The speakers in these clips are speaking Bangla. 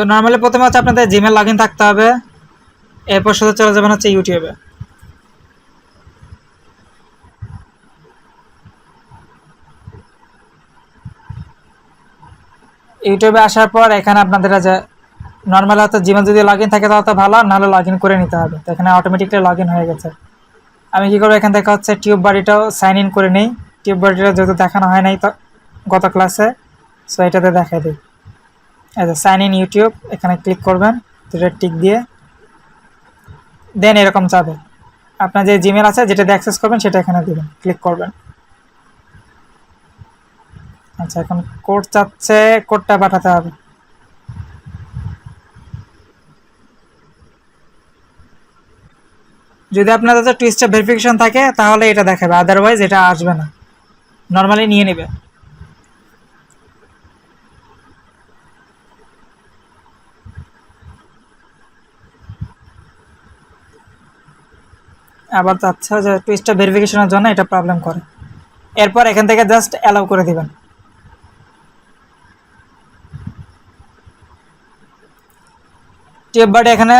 তো নর্মালি প্রথমে হচ্ছে আপনাদের জিমেল লগ থাকতে হবে। এরপর শুধু চলে যাবেন হচ্ছে ইউটিউবে ইউটিউবে আসার পর এখানে আপনাদের যে নর্মাল হয়তো জিমেল যদি লগ থাকে তাহলে তো ভালো নাহলে লগ করে নিতে হবে। তো এখানে অটোমেটিকলি লগ হয়ে গেছে। আমি কী করব? এখান থেকে হচ্ছে টিউব বাড়িটাও সাইন ইন করে নিই। টিউব বাড়িটা যেহেতু দেখানো হয় নাই তো গত ক্লাসে সো এটাতে দেখাই দিই। আচ্ছা সাইন ইন ইউটিউব এখানে ক্লিক করবেন দুটো টিক দিয়ে। দেন এরকম যাবে। আপনার যে জিমেল আছে যেটাতে অ্যাক্সেস করবেন, সেটা এখানে দেবেন। ক্লিক করবেন। আচ্ছা এখন কোড চাচ্ছে কোডটা পাঠাতে হবে। যদি আপনার তো টুইস্টার ভেরিফিকেশন থাকে, তাহলে এটা দেখাবে। আদারওয়াইজ এটা আসবে না। নর্মালি নিয়ে নেবে। আবার চাচ্ছে যে টুইস্টার ভেরিফিকেশনের জন্য এটা প্রবলেম করে। এরপর এখান থেকে জাস্ট অ্যালাউ করে দিবেন। টিউব বার্ড এখানে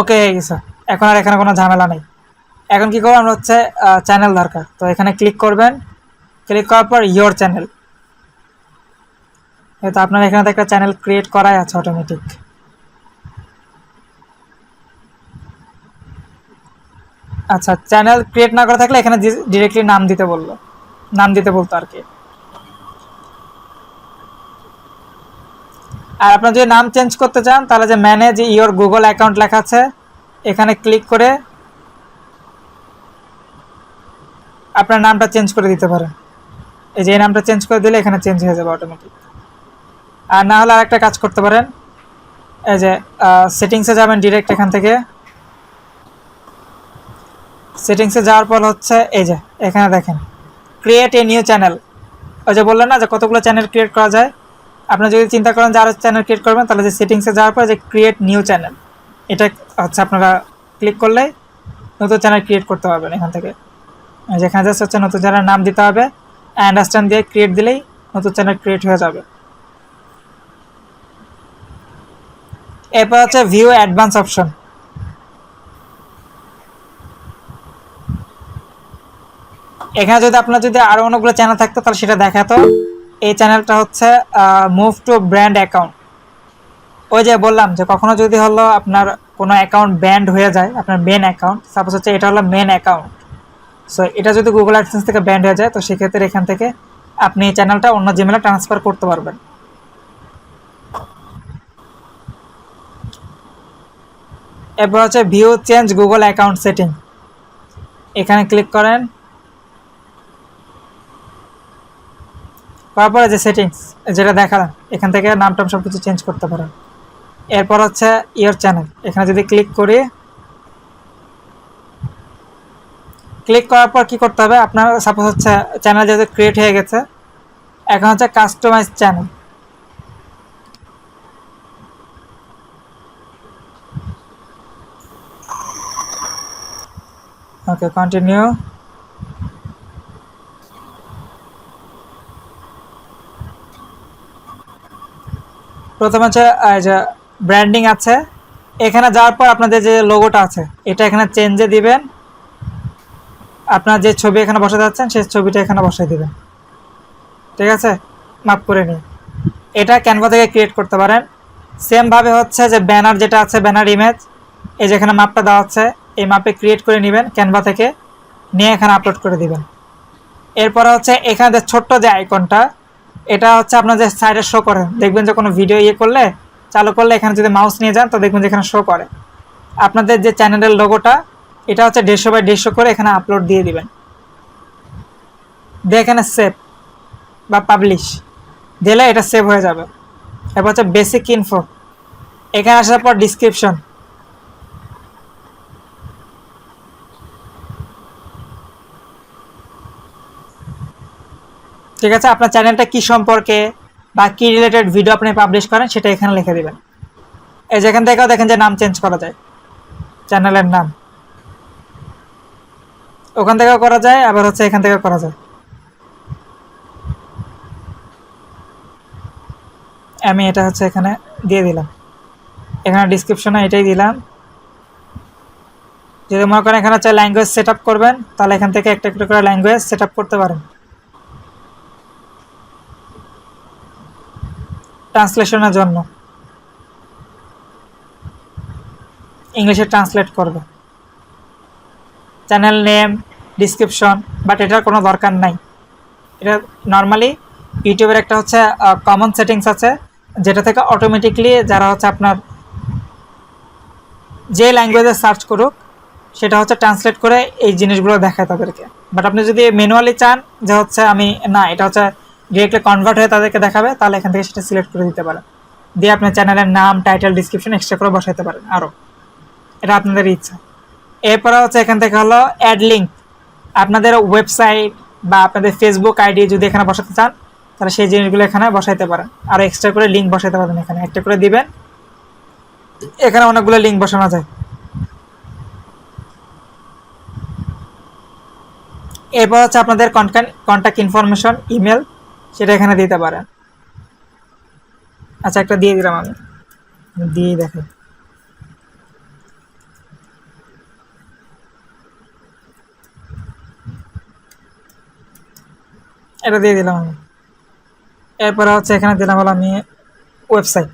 ওকে হয়ে গেছে। এখন আর এখানে কোনো ঝামেলা নেই। এখন কি করব, আমরা হচ্ছে চ্যানেল দরকার। তো এখানে ক্লিক করবেন। ক্লিক করার পর ইয়োর চ্যানেল তো আপনার এখানে একটা চ্যানেল ক্রিয়েট করাই আছে অটোমেটিক আচ্ছা চ্যানেল ক্রিয়েট না করা থাকলে এখানে ডিরেক্টলি নাম দিতে বলল। নাম দিতে বলতো আর কি। আর আপনার যদি নাম চেঞ্জ করতে চান, তাহলে যে ম্যানেজ ইওর গুগল অ্যাকাউন্ট লেখা আছে, এখানে ক্লিক করে আপনার নামটা চেঞ্জ করে দিতে পারেন। এই যে এই নামটা চেঞ্জ করে দিলে এখানে চেঞ্জ হয়ে যাবে অটোমেটিক আর না হলে আরেকটা কাজ করতে পারেন। এই যে সেটিংসে যাবেন ডিরেক্ট এখান থেকে। সেটিংসে যাওয়ার পর হচ্ছে, এই যে, এখানে দেখেন ক্রিয়েট এ নিউ চ্যানেল ওই যে বললেন না যে কতগুলো চ্যানেল ক্রিয়েট করা যায়? আপনি যদি চিন্তা করেন যে আরও চ্যানেল ক্রিয়েট করবেন, তাহলে যে সেটিংসে যাওয়ার পর যে ক্রিয়েট নিউ চ্যানেল এটা হচ্ছে আপনারা ক্লিক করলে নতুন চ্যানেল ক্রিয়েট করতে পারবেন এখান থেকে। যেখানে যাচ্ছে হচ্ছে নতুন চ্যানেল নাম দিতে হবে অ্যান্ডারস্ট্যান্ড দিয়ে ক্রিয়েট দিলেই নতুন চ্যানেল ক্রিয়েট হয়ে যাবে। এরপর হচ্ছে ভিউ অ্যাডভান্স অপশন এখানে যদি আপনার যদি আরও অনেকগুলো চ্যানেল থাকতো, তাহলে সেটা দেখাতো। এই চ্যানেলটা হচ্ছে মুভ টু ব্র্যান্ড অ্যাকাউন্ট ওই যে বললাম যে কখনো যদি হলো আপনার কোনো অ্যাকাউন্ট ব্যান্ড হয়ে যায়, আপনার মেন অ্যাকাউন্ট সাপোজ হচ্ছে এটা হলো মেন অ্যাকাউন্ট সো এটা যদি গুগল অ্যাডসেন্স থেকে ব্যান্ড হয়ে যায়, তো সেক্ষেত্রে এখান থেকে আপনি এই চ্যানেলটা অন্য জিমেলে ট্রান্সফার করতে পারবেন। এরপর হচ্ছে view change Google account setting এখানে ক্লিক করেন। তারপরে যে সেটিংস যেটা দেখালাম, এখান থেকে নাম টাম সব কিছু চেঞ্জ করতে পারেন। এরপর হচ্ছে ইয়োর চ্যানেল এখানে যদি ক্লিক করি ক্লিক করার পর কি করতে হবে? আপনার সাপোজ হচ্ছে চ্যানেল যেহেতু ক্রিয়েট হয়ে গেছে, এখন হচ্ছে কাস্টমাইজ চ্যানেল ওকে কন্টিনিউ প্রথম হচ্ছে যে ব্র্যান্ডিং আছে। এখানে যাওয়ার পর আপনাদের যে লোগোটা আছে, এটা এখানে চেঞ্জে দিবেন। আপনার যে ছবি এখানে বসাতে যাচ্ছেন, সেই ছবিটা এখানে বসাই দিবেন। ঠিক আছে? মাপ করে নিই এটা ক্যানভা থেকে ক্রিয়েট করতে পারেন। সেমভাবে হচ্ছে যে ব্যানার যেটা আছে ব্যানার ইমেজ এই যে এখানে মাপটা দেওয়া হচ্ছে এই মাপে ক্রিয়েট করে নেবেন ক্যানভা থেকে। নিয়ে এখানে আপলোড করে দিবেন। এরপরে হচ্ছে, এখানে যে ছোট্ট যে আইকনটা এটা হচ্ছে আপনার যে সাইডে শো করে। দেখবেন যে কোনো ভিডিও ইয়ে করলে, চালু করলে এখানে যদি মাউস নিয়ে যান, তো দেখবেন যে এখানে শো করে। আপনাদের যে চ্যানেলের লোগোটা এটা হচ্ছে দেড়শো বাই দেড়শো করে এখানে আপলোড দিয়ে দিবেন। দিয়ে এখানে সেভ বা পাবলিশ দিলে এটা সেভ হয়ে যাবে। এরপর হচ্ছে বেসিক ইনফো এখানে আসার পর ডিসক্রিপশন ঠিক আছে, আপনার চ্যানেলটা কি সম্পর্কে বা কি রিলেটেড ভিডিও আপনি পাবলিশ করেন সেটা এখানে লিখে দেবেন। এই যেখান থেকেও দেখেন যে নাম চেঞ্জ করা যায়। চ্যানেলের নাম। ওখান থেকেও করা যায়, আবার হচ্ছে এখান থেকেও করা যায়। আমি এটা হচ্ছে এখানে দিয়ে দিলাম। এখানে ডিসক্রিপশনে এটাই দিলাম। যদি মনে করেন এখানে হচ্ছে ল্যাঙ্গুয়েজ সেট করবেন, তাহলে এখান থেকে একটা একটা করে ল্যাঙ্গুয়েজ সেট করতে পারেন। ট্রান্সলেশনের জন্য। ইংলিশে ট্রান্সলেট করবে। চ্যানেল নেম, ডিসক্রিপশন, বাট এটার কোনো দরকার নাই। এটা নর্মালি ইউটিউবের একটা হচ্ছে কমন সেটিংস আছে, যেটা থেকে অটোমেটিকলি যারা হচ্ছে আপনার যে ল্যাঙ্গুয়েজে সার্চ করুক, সেটা হচ্ছে ট্রান্সলেট করে এই জিনিসগুলো দেখায় তাদেরকে। বাট আপনি যদি ম্যানুয়ালি চান যে হচ্ছে আমি, না, এটা হচ্ছে ডিরেক্টলি কনভার্ট হয়ে তাদেরকে দেখাবে, তাহলে এখান থেকে সেটা সিলেক্ট করে দিতে পারেন দিয়ে আপনার চ্যানেলের নাম টাইটেল ডিসক্রিপশন এক্সট্রা করে বসাইতে পারেন আরও এটা আপনাদের ইচ্ছা। এরপরে হচ্ছে এখান থেকে হলো অ্যাড লিঙ্ক আপনাদের ওয়েবসাইট বা আপনাদের ফেসবুক আইডি যদি এখানে বসাতে চান, তাহলে সেই জিনিসগুলো এখানে বসাইতে পারেন। আর এক্সট্রা করে লিঙ্ক বসাইতে পারেন এখানে। একটা করে দিবেন। এখানে অনেকগুলো লিঙ্ক বসানো যায়। এরপর হচ্ছে আপনাদের কন্ট্যাক্ট ইনফরমেশন ইমেল সেটা এখানে দিতে পারেন আচ্ছা একটা দিয়ে দিলাম আমি। দিয়ে দেখে। এটা দিয়ে দিলাম আমি। এরপরে হচ্ছে এখানে দিলাম হলো আমি ওয়েবসাইট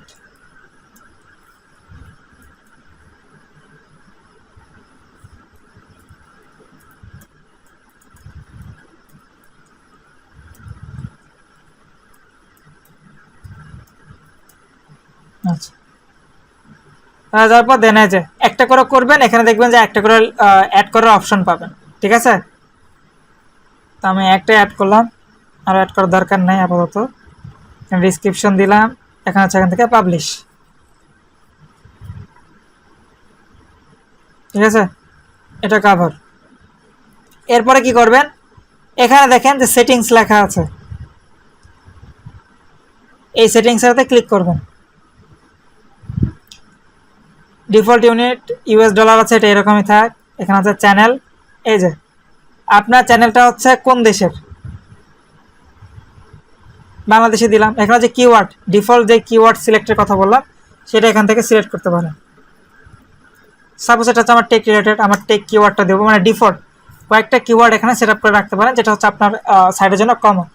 আচ্ছা আহ, তারপর দেন যে একটা করে করবেন এখানে দেখবেন যে একটা করে অ্যাড করার অপশন পাবেন। ঠিক আছে? তো আমি একটা অ্যাড করলাম আর অ্যাড করার দরকার নেই আপাতত। ডিসক্রিপশন দিলাম এখানে হচ্ছে এখান থেকে পাবলিশ ঠিক আছে? এটা কাভার এরপরে কি করবেন? এখানে দেখেন যে সেটিংস লেখা আছে। এই সেটিংসটাতে ক্লিক করবেন। ডিফল্ট ইউনিট ইউএস ডলার আছে, এটা এরকমই থাক। এখানে আছে চ্যানেল এই যে, আপনার চ্যানেলটা হচ্ছে কোন দেশের? বাংলাদেশে দিলাম। এখানে যে কিওয়ার্ড ডিফল্ট যে কিওয়ার্ড সিলেক্টের কথা বললাম, সেটা এখান থেকে সিলেক্ট করতে পারেন। সাপোজ এটা হচ্ছে আমার টেক রিলেটেড আমার টেক কিওয়ার্ডটা দেবো মানে ডিফল্ট কয়েকটা কিওয়ার্ড এখানে সেট করে রাখতে পারেন, যেটা হচ্ছে আপনার সাইডের জন্য কমন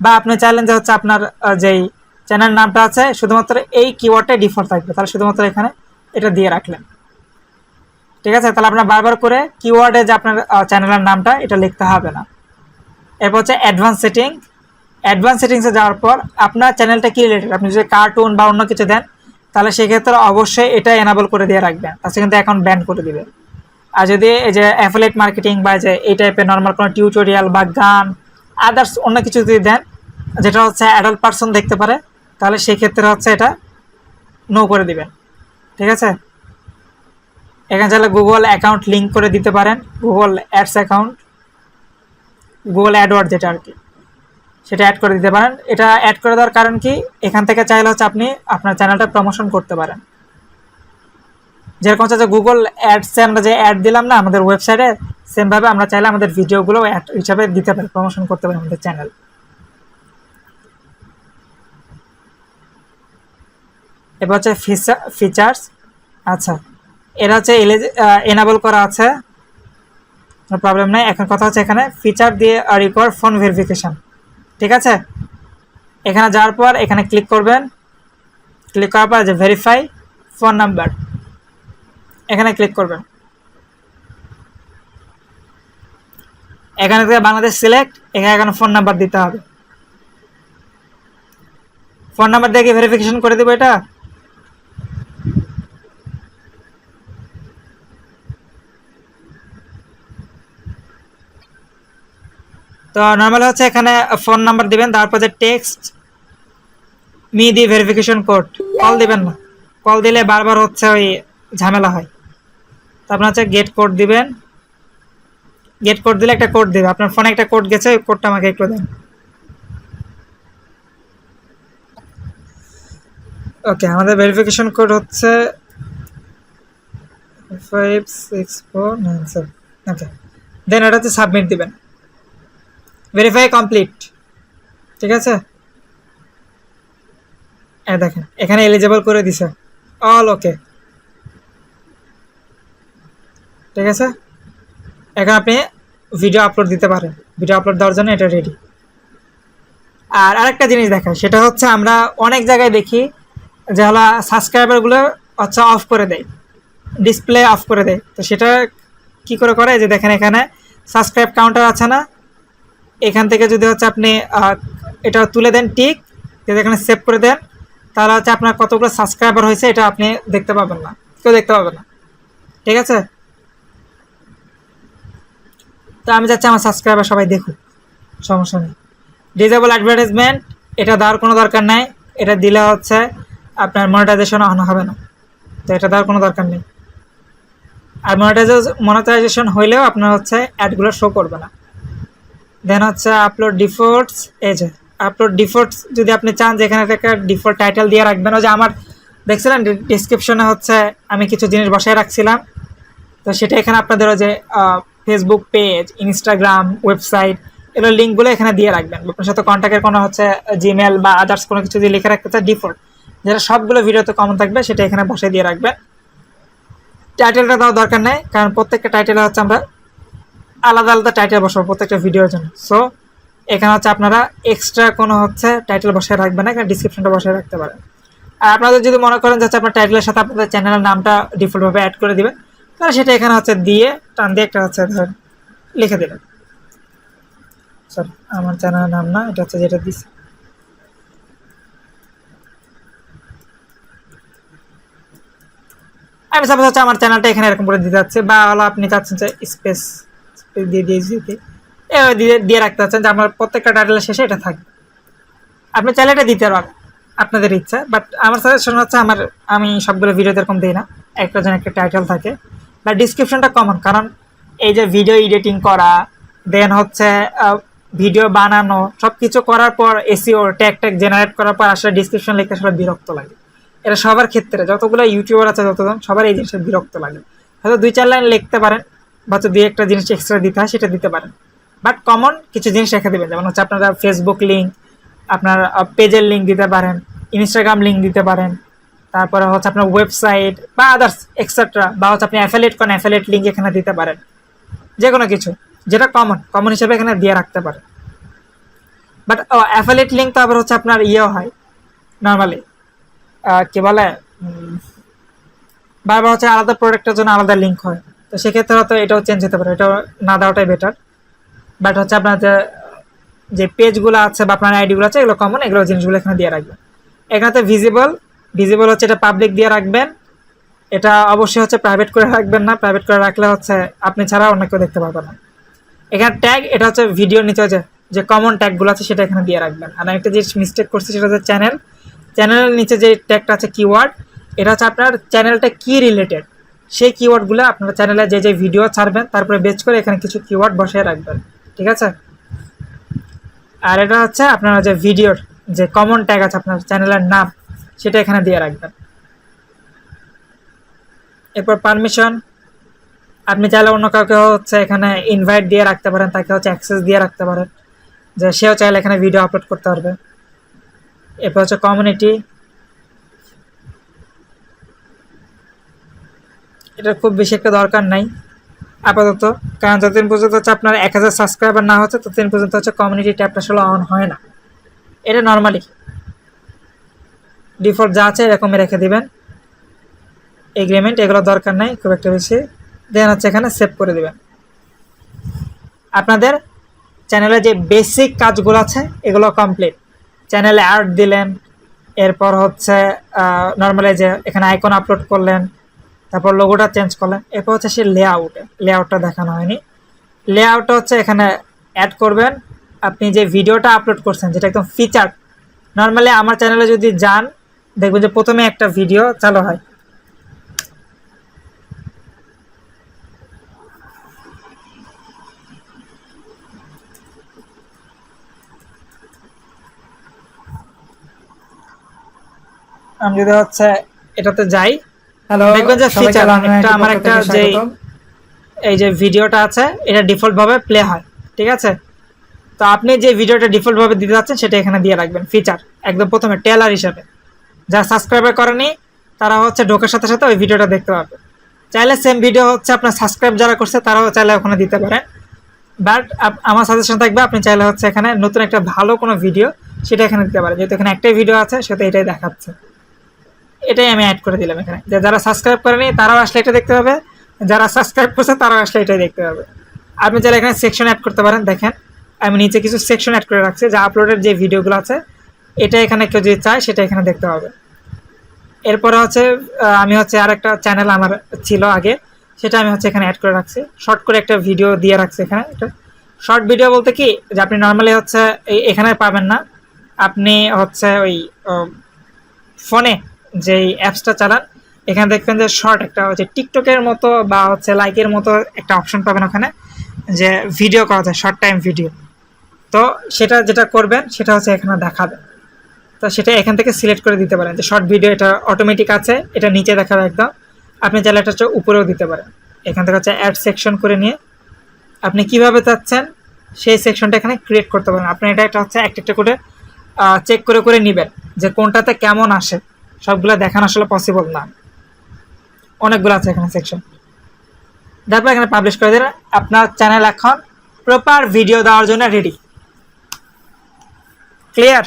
বা আপনি চাইলেন যে হচ্ছে আপনার যেই চ্যানেল নামটা আছে, শুধুমাত্র এই কিওয়ার্ডটাই ডিফল্ট থাকবে। তাহলে শুধুমাত্র এখানে এটা দিয়ে রাখলেন। ঠিক আছে? তাহলে আপনার বারবার করে কিওয়ার্ডে যে আপনার চ্যানেলের নামটা, এটা লিখতে হবে না। এরপর হচ্ছে অ্যাডভান্স সেটিং অ্যাডভান্স সেটিংসে যাওয়ার পর আপনার চ্যানেলটা কি রিলেটেড আপনি যদি কার্টুন বা অন্য কিছু দেন, তাহলে সেক্ষেত্রে অবশ্যই এটা এনাবল করে দিয়ে রাখবেন। তাছাড়া কিন্তু অ্যাকাউন্ট ব্যান করে দিবে আর যদি এই যে অ্যাফিলেট মার্কেটিং বা যে এই টাইপের নর্মাল কোনো টিউটোরিয়াল বা গান আদার্স অন্য কিছু যদি দেন, যেটা হচ্ছে অ্যাডাল্ট পার্সন দেখতে পারে, তাহলে সেক্ষেত্রে হচ্ছে এটা নো করে দিবেন। ঠিক আছে? এখানে চাইলে গুগল অ্যাকাউন্ট লিঙ্ক করে দিতে পারেন। Google ads account Google adword যেটা আর কি, সেটা অ্যাড করে দিতে পারেন। এটা অ্যাড করে দেওয়ার কারণ কি? এখান থেকে চাইলে হচ্ছে আপনি আপনার চ্যানেলটা প্রমোশন করতে পারেন। যেরকম হচ্ছে যে গুগল অ্যাডসে আমরা যে অ্যাড দিলাম না, আমাদের ওয়েবসাইটে সেমভাবে আমরা চাইলে আমাদের ভিডিওগুলো অ্যাড হিসাবে দিতে পারি প্রমোশন করতে পারি আমাদের চ্যানেল এবার হচ্ছে ফিচার্স আচ্ছা এরা হচ্ছে এনাবল করা আছে। প্রবলেম নাই। এখন কথা হচ্ছে এখানে ফিচার দিয়ে রিকোয়ার ফোন ভেরিফিকেশন ঠিক আছে? এখানে যাওয়ার পর এখানে ক্লিক করবেন। ক্লিক করার পর যে ভেরিফাই ফোন নাম্বার এখানে ক্লিক করবেন। এখানে থেকে বাংলাদেশ সিলেক্ট এখানে এখানে ফোন নাম্বার দিতে হবে। ফোন নাম্বার দিয়ে কি ভেরিফিকেশন করে দেবো এটা? তো নর্মাল হচ্ছে এখানে ফোন নাম্বার দিবেন, তারপর যে text me the verification code call দিবেন না। কল দিলে বারবার হচ্ছে ওই ঝামেলা হয়। তো আপনার হচ্ছে গেট কোড দিবেন। গেট কোড দিলে একটা কোড দিবে। আপনার ফোনে একটা কোড গেছে, ওই কোডটা আমাকে একটু দেন। ওকে আমাদের ভেরিফিকেশন কোড হচ্ছে five six four nine seven okay then এটা হচ্ছে সাবমিট দিবেন। ভেরিফাই কমপ্লিট ঠিক আছে? এ দেখেন, এখানে এলিজেবল করে দিছে। অল ওকে ঠিক আছে? এখন আপনি ভিডিও আপলোড দিতে পারেন। ভিডিও আপলোড দেওয়ার জন্য এটা রেডি আর আরেকটা জিনিস দেখা সেটা হচ্ছে আমরা অনেক জায়গায় দেখি যে হলো সাবস্ক্রাইবারগুলো হচ্ছে অফ করে দেয় ডিসপ্লে অফ করে দেয়। তো সেটা কি করে করে? যে দেখেন এখানে সাবস্ক্রাইব কাউন্টার আছে না? এখান থেকে যদি হচ্ছে আপনি এটা তুলে দেন টিক যদি এখানে সেভ করে দেন, তাহলে হচ্ছে আপনার কতগুলো সাবস্ক্রাইবার হয়েছে এটা আপনি দেখতে পাবেন না, কেউ দেখতে পাবেন না। ঠিক আছে? তো আমি চাচ্ছি আমার সাবস্ক্রাইবার সবাই দেখুক, সমস্যা নেই। ডিজেবল অ্যাডভার্টাইজমেন্ট এটা দেওয়ার কোনো দরকার নাই, এটা দিলে হচ্ছে আপনার মনিটাইজেশন অন হবে না। তো এটা দেওয়ার কোনো দরকার নেই। আর মনিটাইজ মনিটাইজেশন হইলেও আপনার হচ্ছে অ্যাডগুলো শো করবে না। দেন হচ্ছে আপলোড ডিফল্টস এই যে আপলোড ডিফল্টস যদি আপনি চান যে এখানে একটা ডিফল্ট টাইটেল দিয়ে রাখবেন, ওই যে আমার, দেখছিলেন ডিসক্রিপশনে হচ্ছে আমি কিছু জিনিস বসায় রাখছিলাম, তো সেটা এখানে আপনাদের ওই যে ফেসবুক পেজ ইনস্টাগ্রাম ওয়েবসাইট এগুলো লিঙ্কগুলো এখানে দিয়ে রাখবেন। আপনার সাথে কন্ট্যাক্টের কোনো হচ্ছে জিমেল বা আদার্স কোনো কিছু দিয়ে লিখে রাখতে চান ডিফল্ট যেটা সবগুলো ভিডিওতে কমন থাকবে, সেটা এখানে বসে দিয়ে রাখবেন। টাইটেলটা দেওয়ার দরকার নেই, কারণ প্রত্যেকটা টাইটেলে হচ্ছে আমরা আলাদা আলাদা টাইটেল বসাবো প্রত্যেকটা ভিডিওর জন্য। সো এখানে হচ্ছে আপনারা এক্সট্রা কোনো হচ্ছে টাইটেল বসায় রাখবেন না, এখানে ডিসক্রিপশনটা বসায় রাখতে পারেন। আর আপনাদের যদি মনে করেন যে আপনার টাইটেলের সাথে আপনাদের চ্যানেলের নামটা ডিফল্টভাবে অ্যাড করে দিবেন, তাহলে সেটা এখানে হচ্ছে দিয়ে, টান দিয়ে একটা হচ্ছে ধরেন লিখে দেবেন। সরি আমার চ্যানেলের নাম না, এটা হচ্ছে যেটা দিচ্ছি আমি সাপোজ হচ্ছে আমার চ্যানেলটা এখানে এরকম করে দিতে যাচ্ছে, বা হলো আপনি চাচ্ছেন যে স্পেস দিয়ে দিয়ে দিতে। এভাবে দিয়ে দিয়ে রাখতে চাচ্ছেন যে আমার প্রত্যেকটা টাইটেলের শেষে এটা থাকবে। আপনি চাইলে এটা দিতে পারেন, আপনাদের ইচ্ছা বাট আমার সাজেশন হচ্ছে আমার, আমি সবগুলো ভিডিওতে এরকম দিই না, একটা যেন একটা টাইটেল থাকে, বা ডিসক্রিপশনটা কমন কারণ এই যে ভিডিও এডিটিং করা দেন হচ্ছে ভিডিও বানানো সব কিছু করার পর এসিও ট্যাগ ট্যাগ জেনারেট করার পর আসলে ডিসক্রিপশন লিখতে আসলে বিরক্ত লাগে। এটা সবার ক্ষেত্রে, যতগুলো ইউটিউবার আছে যতজন, সবার এই জিনিসটা বিরক্ত লাগে। হয়তো দুই, চার লাইন লিখতে পারেন বা হচ্ছে দুই একটা জিনিস এক্সট্রা দিতে হয়, সেটা দিতে পারেন। বাট কমন কিছু জিনিস রেখে দেবেন, যেমন হচ্ছে আপনারা ফেসবুক লিঙ্ক আপনার পেজের লিঙ্ক দিতে পারেন ইনস্টাগ্রাম লিঙ্ক দিতে পারেন, তারপরে হচ্ছে আপনার ওয়েবসাইট বা আদার্স এক্সেট্রা বা হচ্ছে আপনি অ্যাফিলেট করেন অ্যাফিলেট লিঙ্ক এখানে দিতে পারেন। যে কোনো কিছু, যেটা কমন কমন হিসেবে এখানে দিয়ে রাখতে পারেন। বাট অ্যাফিলেট লিঙ্ক তো আবার হচ্ছে আপনার ইয়েও হয় নর্মালি কি বলে বারবার হচ্ছে আলাদা প্রোডাক্টের জন্য আলাদা লিঙ্ক হয়। তো সেক্ষেত্রে হয়তো এটাও চেঞ্জ হতে পারে, এটাও না দেওয়াটাই বেটার বাট হচ্ছে আপনার যে পেজগুলো আছে বা আপনার আইডিগুলো আছে, এগুলো কমন এগুলো জিনিসগুলো এখানে দিয়ে রাখবেন। এখানে তো ভিজিবল ভিজিবল হচ্ছে এটা পাবলিক দিয়ে রাখবেন। এটা অবশ্যই হচ্ছে প্রাইভেট করে রাখবেন না প্রাইভেট করে রাখলে হচ্ছে আপনি ছাড়া অন্য কেউ দেখতে পারবে না। এখানে ট্যাগ এটা হচ্ছে ভিডিওর নিচে যে যে কমন ট্যাগগুলো আছে, সেটা এখানে দিয়ে রাখবেন। আর একটা জিনিস মিস্টেক করছে, সেটা হচ্ছে চ্যানেল চ্যানেলের নিচে যে ট্যাগটা আছে কিওয়ার্ড এটা হচ্ছে আপনার চ্যানেলটা কি রিলেটেড সেই কিওয়ার্ডগুলো আপনার চ্যানেলে যে যে ভিডিও ছাড়বেন, তারপরে বেচ করে এখানে কিছু কিওয়ার্ড বসিয়ে রাখবেন, ঠিক আছে? আর এটা হচ্ছে আপনার যে ভিডিওর যে কমন ট্যাগ আছে আপনার চ্যানেলের নাম, সেটা এখানে দিয়ে রাখবেন। এরপর পারমিশন আপনি চাইলে অন্য কাউকে হচ্ছে এখানে ইনভাইট দিয়ে রাখতে পারেন, তাকে হচ্ছে অ্যাক্সেস দিয়ে রাখতে পারেন। যে সেও চাইলে এখানে ভিডিও আপলোড করতে পারবে। এরপর হচ্ছে কমিউনিটি এটা খুব বেশি একটা দরকার নাই, আপাতত। কারণ যতদিন পর্যন্ত হচ্ছে আপনার এক হাজার সাবস্ক্রাইবার না হচ্ছে, ততদিন পর্যন্ত হচ্ছে কমিউনিটি ট্যাবটা আসলে অন হয় না। এটা নর্মালি ডিফল্ট যা আছে এরকমই রেখে দিবেন। এগ্রিমেন্ট এগুলো দরকার নাই, খুব একটা বেশি। দেন হচ্ছে এখানে সেভ করে দিবেন। আপনাদের চ্যানেলে যে বেসিক কাজগুলো আছে, এগুলো কমপ্লিট চ্যানেলে আর্ট দিলেন, এরপর হচ্ছে নর্মালি যে এখানে আইকন আপলোড করলেন তারপর লোগোটা চেঞ্জ করলেন এরপর হচ্ছে সে লেআউটে লেআউটটা দেখানো হয়নি। লেআউটটা হচ্ছে এখানে অ্যাড করবেন। আপনি যে ভিডিওটা আপলোড করছেন, যেটা একদম ফিচার নর্মালি আমার চ্যানেলে যদি যান, দেখবেন যে প্রথমে একটা ভিডিও চালু হয়। আমি যদি হচ্ছে এটাতে যাই হ্যালো দেখবেন যে সবাইকে feature, বাংলা একটা আমার একটা থেকে এই যে ভিডিওটা আছে এটা ডিফল্ট প্লে হয় ঠিক আছে? তো আপনি যে ভিডিওটা ডিফল্ট দিতে যাচ্ছেন সেটা এখানে দিয়ে রাখবেন ফিচার একদম প্রথমে টেলার হিসাবে। যারা সাবস্ক্রাইবার করেনি তারা হচ্ছে ঢোকার সাথে সাথে ওই ভিডিওটা দেখতে পাবে। চাইলে সেম ভিডিও হচ্ছে আপনার সাবস্ক্রাইব যারা করছে তারাও চাইলে ওখানে দিতে পারেন বাট আমার সাজেশন থাকবে আপনি চাইলে হচ্ছে এখানে নতুন একটা ভালো কোনো ভিডিও সেটা এখানে দিতে পারেন। যেহেতু এখানে একটাই ভিডিও আছে সেটা এটাই দেখাচ্ছে। এটাই আমি অ্যাড করে দিলাম এখানে। যে যারা সাবস্ক্রাইব করেনি, তারাও আসলে এটা দেখতে পাবে। যারা সাবস্ক্রাইব করছে, তারাও আসলে এটাই দেখতে পাবে। আপনি যারা এখানে সেকশন অ্যাড করতে পারেন, দেখেন। আমি নিচে কিছু সেকশন অ্যাড করে রাখছি, যা আপলোডের যে ভিডিওগুলো আছে, এটা এখানে কেউ যদি চায়, সেটা এখানে দেখতে হবে এরপরে হচ্ছে আমি হচ্ছে আর একটা চ্যানেল আমার ছিল আগে, সেটা আমি হচ্ছে এখানে অ্যাড করে রাখছি। শর্ট করে একটা ভিডিও দিয়ে রাখছি এখানে। এটা শর্ট ভিডিও বলতে কি? যে আপনি নর্মালি হচ্ছে এখানে পাবেন না। আপনি হচ্ছে ওই ফোনে যেই অ্যাপসটা চালান, এখানে দেখবেন যে শর্ট একটা হচ্ছে টিকটকের মতো বা হচ্ছে লাইকের মতো একটা অপশন পাবেন ওখানে, যে ভিডিও করা যায় শর্ট টাইম ভিডিও তো সেটা যেটা করবেন, সেটা হচ্ছে এখানে দেখাবে তো সেটা এখান থেকে সিলেক্ট করে দিতে পারেন, যে শর্ট ভিডিও এটা অটোমেটিক আছে, এটা নিচে দেখাবে একদম। আপনি চাইলে এটা হচ্ছে উপরেও দিতে পারেন। এখান থেকে হচ্ছে অ্যাড সেকশন করে নিয়ে, আপনি কীভাবে চাচ্ছেন, সেই সেকশনটা এখানে ক্রিয়েট করতে পারেন। আপনি এটা একটা হচ্ছে, একটা একটা করে চেক করে করে নেবেন, যে কোনটাতে কেমন আসে। সবগুলো দেখানো আসলে পসিবল না। অনেকগুলো আছে এখানে সেকশন তারপর এখানে পাবলিশ করে দিন। আপনার চ্যানেল এখন প্রপার ভিডিও দেওয়ার জন্য রেডি ক্লিয়ার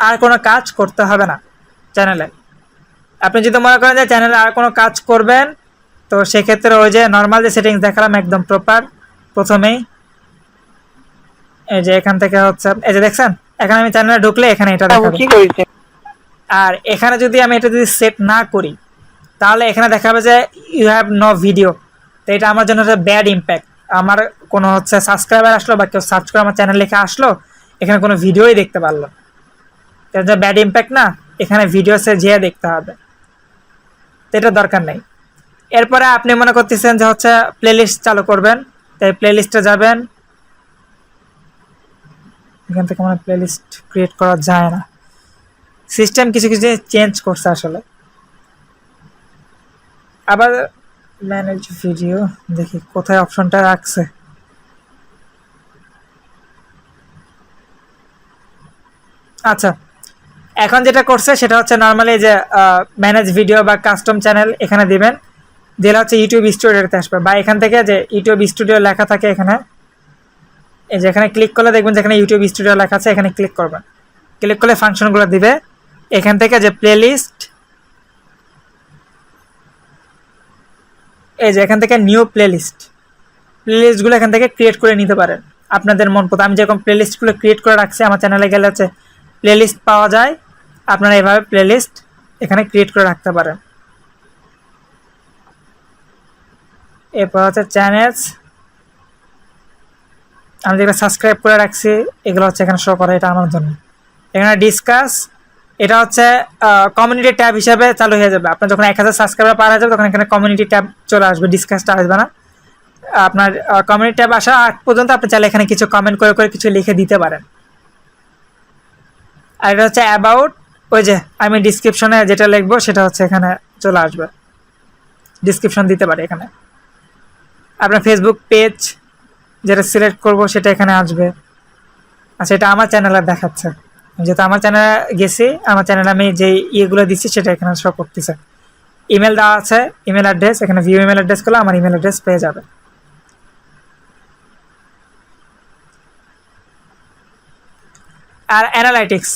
আর কোনো কাজ করতে হবে না চ্যানেলে আপনি যদি মনে করেন যে চ্যানেলে আর কোনো কাজ করবেন তো সেক্ষেত্রে ওই যে নর্মাল যে সেটিংস দেখালাম একদম প্রপার প্রথমেই এই যে এখান থেকে হচ্ছে এই যে দেখছেন? এখানে আমি চ্যানেলে ঢুকলে এখানে এটা দেখাবে। কি করেছে? আর এখানে যদি আমি এটা যদি সেট না করি, তাহলে এখানে দেখাবে যে ইউ হ্যাভ নো ভিডিও তো এটা আমার জন্য একটা ব্যাড ইম্প্যাক্ট আমার কোনো হচ্ছে সাবস্ক্রাইবার আসলো বা কেউ সার্চ করে আমার চ্যানেল লিখে আসলো, এখানে কোনো ভিডিওই দেখতে পারল। এটা যে ব্যাড ইম্প্যাক্ট না, এখানে ভিডিওসে যেয়ে দেখতে হবে। তো এটা দরকার নেই। এরপরে আপনি মনে করতেছেন যে হচ্ছে প্লেলিস্ট চালু করবেন তাই প্লেলিস্টে যাবেন। এখান থেকে মানে প্লেলিস্ট ক্রিয়েট করা যায় না। সিস্টেম কিছু কিছু চেঞ্জ করছে আসলে। আবার ম্যানেজ ভিডিও দেখি কোথায় অপশনটা রাখছে। আচ্ছা এখন যেটা করছে সেটা হচ্ছে নর্মালি যে ম্যানেজ ভিডিও বা কাস্টম চ্যানেল এখানে দিবেন। দিলে হচ্ছে ইউটিউব স্টুডিওতে আসবে। বা এখান থেকে যে ইউটিউব স্টুডিও লেখা থাকে এখানে, এই যে এখানে ক্লিক করলে দেখবেন যেখানে ইউটিউব স্টুডিও লেখা আছে, এখানে ক্লিক করবেন। ক্লিক করলে ফাংশনগুলো দিবে। এখান থেকে যে প্লেলিস্ট এই যে এখান থেকে নিউ প্লেলিস্ট প্লেলিস্টগুলো এখান থেকে ক্রিয়েট করে নিতে পারেন। আপনাদের মন মতো আমি যেরকম প্লেলিস্টগুলো ক্রিয়েট করে রাখছি, আমার চ্যানেলে গেলে হচ্ছে প্লেলিস্ট পাওয়া যায়, আপনারা এভাবে প্লেলিস্ট এখানে ক্রিয়েট করে রাখতে পারেন। এরপর হচ্ছে চ্যানেলস আমি যেগুলো সাবস্ক্রাইব করে রাখছি, এগুলো হচ্ছে এখানে শো করে, এটা আমার জন্য। এখানে ডিসকাস এটা হচ্ছে কমিউনিটি ট্যাব হিসাবে চালু হয়ে যাবে। আপনার যখন এক হাজার সাবস্ক্রাইবার পার হয়ে যাবে, তখন এখানে কমিউনিটি ট্যাব চলে আসবে ডিসকাসটা আসবে না। আপনার কমিউনিটি ট্যাব আসার আগ পর্যন্ত আপনি চাইলে এখানে কিছু কমেন্ট করে করে কিছু লিখে দিতে পারেন। আর এটা হচ্ছে অ্যাবাউট ওই যে আমি ডিসক্রিপশনে যেটা লিখব, সেটা হচ্ছে এখানে চলে আসবে। ডিসক্রিপশন দিতে পারে এখানে। আপনার ফেসবুক পেজ যেটা সিলেক্ট করব, সেটা এখানে আসবে। আচ্ছা এটা আমার চ্যানেলে দেখাচ্ছে। যেহেতু আমার চ্যানেল গেছি, আমার চ্যানেলে আমি যে ইয়েগুলো দিচ্ছি সেটা এখানে শো করতেছে। ইমেল দেওয়া আছে ইমেল অ্যাড্রেস এখানে ভিউ ইমেল অ্যাড্রেস করলে আমার ইমেল অ্যাড্রেস পেয়ে যাবে। আর অ্যানালাইটিক্স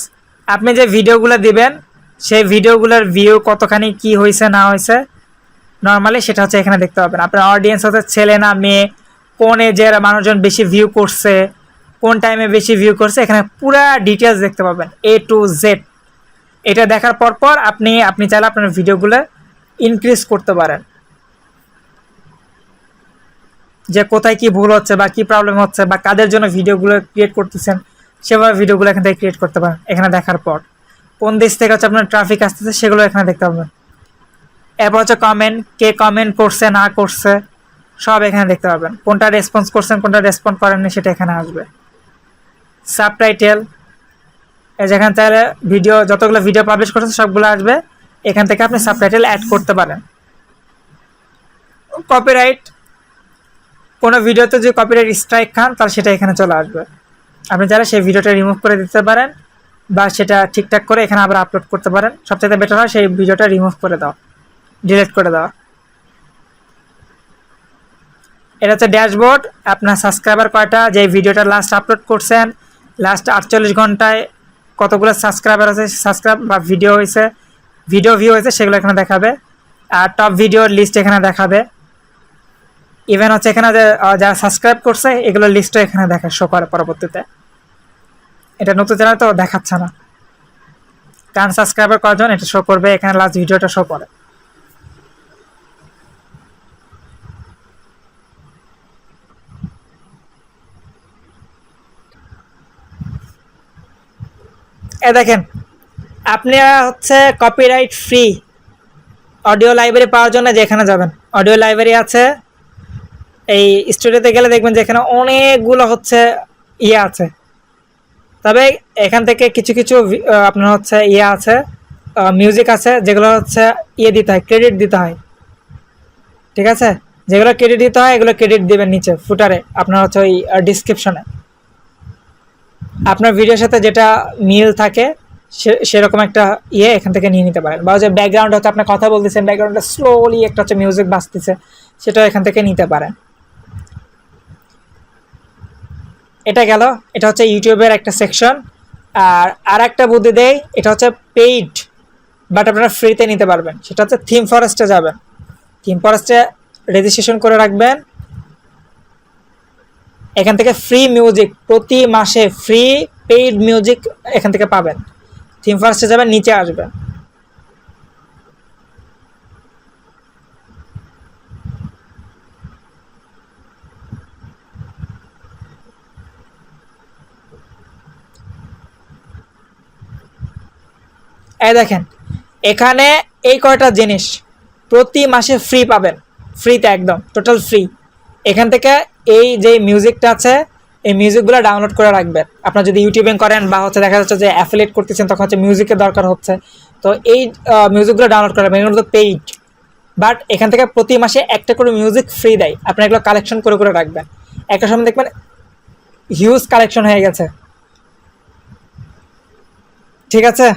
আপনি যে ভিডিওগুলো দিবেন, সেই ভিডিওগুলোর ভিউ কতখানি কি হয়েছে, না হয়েছে নর্মালি সেটা হচ্ছে এখানে দেখতে পাবেন। আপনার অডিয়েন্স হচ্ছে ছেলে না মেয়ে, কোন এজের মানুষজন বেশি ভিউ করছে কোন টাইমে বেশি ভিউ করছে, এখানে পুরা ডিটেলস দেখতে পাবেন এ টু জেড এটা দেখার পর পর আপনি আপনি চাইলে আপনার ভিডিওগুলো ইনক্রিজ করতে পারেন। যে কোথায় কি ভুল হচ্ছে বা কি প্রবলেম হচ্ছে বা কাদের জন্য ভিডিওগুলো ক্রিয়েট করতেছেন, সেভাবে ভিডিওগুলো এখান থেকে ক্রিয়েট করতে পারেন, এখানে দেখার পর। কোন দেশ থেকে হচ্ছে আপনার ট্রাফিক আসতেছে, সেগুলো এখানে দেখতে পাবেন। এরপর হচ্ছে কমেন্ট কে কমেন্ট করছে, না করছে, সব এখানে দেখতে পাবেন। কোনটা রেসপন্স করছেন, কোনটা রেসপন্ড করেননি, সেটা এখানে আসবে। সাবটাইটেল যেখান চাইলে ভিডিও, যতগুলো ভিডিও পাবলিশ করছে সবগুলো আসবে, এখান থেকে আপনি সাবটাইটেল অ্যাড করতে পারেন। কপিরাইট কোনো ভিডিওতে যদি কপিরাইট স্ট্রাইক খান, তাহলে সেটা এখানে চলে আসবে। আপনি চাইলে সেই ভিডিওটা রিমুভ করে দিতে পারেন, বা সেটা ঠিকঠাক করে এখানে আবার আপলোড করতে পারেন। সবচেয়ে বেটার হয় সেই ভিডিওটা রিমুভ করে দাও ডিলিট করে দেওয়া। এটা হচ্ছে ড্যাশবোর্ড আপনার সাবস্ক্রাইবার কয়টা যে ভিডিওটা লাস্ট আপলোড করছেন লাস্ট আটচল্লিশ ঘন্টায় কতগুলো সাবস্ক্রাইবার আছে সাবস্ক্রাইব বা ভিডিও হয়েছে ভিডিও ভিউ হয়েছে, সেগুলো এখানে দেখাবে। আর টপ ভিডিওর লিস্ট এখানে দেখাবে। ইভেন হচ্ছে এখানে যে যারা সাবস্ক্রাইব করছে, এগুলোর লিস্টও এখানে দেখা শো করে পরবর্তীতে। এটা নতুন চ্যানেল তো দেখাচ্ছে না। কারণ সাবস্ক্রাইবার কজন এটা শো করবে, এখানে লাস্ট ভিডিওটা শো করে। এ দেখেন আপনারা হচ্ছে কপিরাইট ফ্রি অডিও লাইব্রেরি পাওয়ার জন্য যেখানে যাবেন। অডিও লাইব্রেরি আছে, এই স্টুডিওতে গেলে দেখবেন যে এখানে অনেকগুলো হচ্ছে ইয়ে আছে। তবে এখান থেকে কিছু কিছু আপনার হচ্ছে ইয়ে আছে মিউজিক আছে, যেগুলো হচ্ছে ইয়ে দিতে হয় ক্রেডিট দিতে হয়। ঠিক আছে? যেগুলো ক্রেডিট দিতে হয়, এগুলো ক্রেডিট দিবেন নিচে ফুটারে আপনার হচ্ছে ওই ডিসক্রিপশনে আপনার ভিডিওর সাথে যেটা মিল থাকে সেরকম একটা ইয়ে এখান থেকে নিয়ে নিতে পারেন। বা যে ব্যাকগ্রাউন্ড হচ্ছে আপনার কথা বলতেছেন ব্যাকগ্রাউন্ডে স্লোলি একটা হচ্ছে মিউজিক বাজতেছে, সেটাও এখান থেকে নিতে পারেন। এটা গেল, এটা হচ্ছে ইউটিউবের একটা সেকশন আর আর একটা বুদ্ধি দেয় এটা হচ্ছে পেইড বাট আপনারা ফ্রিতে নিতে পারবেন। সেটা হচ্ছে থিম ফরেস্টে যাবেন। থিম ফরেস্টে রেজিস্ট্রেশন করে রাখবেন। এখান থেকে ফ্রি মিউজিক প্রতি মাসে ফ্রি পেইড মিউজিক এখান থেকে পাবেন। থিম ফার্স্টে যাবেন, নিচে আসবেন এই দেখেন, এখানে এই কয়টা জিনিস, প্রতি মাসে ফ্রি পাবেন। ফ্রিতে একদম টোটাল ফ্রি এখান থেকে এই যে মিউজিকটা আছে, এই মিউজিকগুলো ডাউনলোড করে রাখবেন। আপনার যদি ইউটিউবিং করেন বা হচ্ছে দেখা যাচ্ছে যে অ্যাফিলেট করতেছেন, তখন হচ্ছে মিউজিকের দরকার হচ্ছে। তো এই মিউজিকগুলো ডাউনলোড করে রাখবেন। এগুলো তো পেইড বাট এখান থেকে প্রতি মাসে একটা করে মিউজিক ফ্রি দেয়। আপনি এগুলো কালেকশন করে করে রাখবেন। একটা সময় দেখবেন হিউজ কালেকশন হয়ে গেছে। ঠিক আছে?